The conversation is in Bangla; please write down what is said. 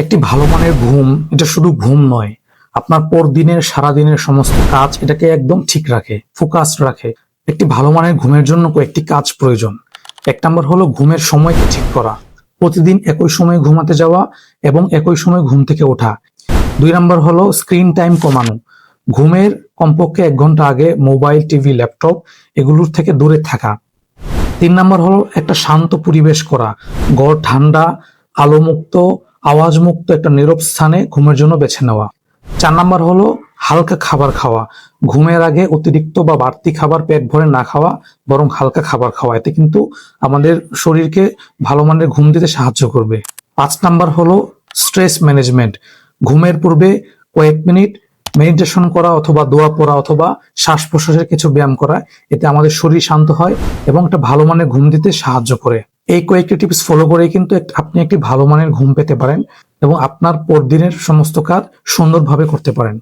একটি ভালো মানের ঘুম, এটা শুধু ঘুম নয়, আপনার পরদিনের, সারাদিনের সমস্ত কাজ এটাকে একদম ঠিক রাখে ফোকাস রাখে। একটি ভালো মানের ঘুমের জন্য কয়েকটি কাজ প্রয়োজন। এক নম্বর হলো ঘুমের সময়কে ঠিক করা। প্রতিদিন একই সময়ে ঘুমাতে যাওয়া এবং একই সময় ঘুম থেকে ওঠা। দুই নম্বর হলো স্ক্রিন টাইম কমানো। ঘুমের কমপক্ষে এক ঘণ্টা আগে মোবাইল টিভি ল্যাপটপ এগুলোর থেকে দূরে থাকা। তিন নম্বর হলো একটা শান্ত পরিবেশ করা। ঘর ঠান্ডা, আলোমুক্ত আওয়াজমুক্ত একটা নীরব স্থানে ঘুমের জন্য বেছে নেওয়া। চার নম্বর হলো হালকা খাবার খাওয়া। ঘুমের আগে অতিরিক্ত বা বাড়তি খাবার পেট ভরে না খাওয়া, বরং হালকা খাবার খাওয়া। এতে কিন্তু আমাদের শরীরকে ভালো মানের ঘুম দিতে সাহায্য করবে। পাঁচ নাম্বার হলো স্ট্রেস ম্যানেজমেন্ট। ঘুমের পূর্বে কয়েক মিনিট মেডিটেশন করা অথবা দোয়া পড়া অথবা শ্বাস প্রশ্বাসের কিছু ব্যায়াম করা, এতে আমাদের শরীর শান্ত হয় এবং একটা ভালো মানের ঘুম দিতে সাহায্য করে। এই কয়েকটি টিপস ফলো করে কিন্তু আপনি একটি ভালো মানের ঘুম পেতে পারেন এবং আপনার পরদিনের সমস্ত কাজ সুন্দরভাবে করতে পারেন।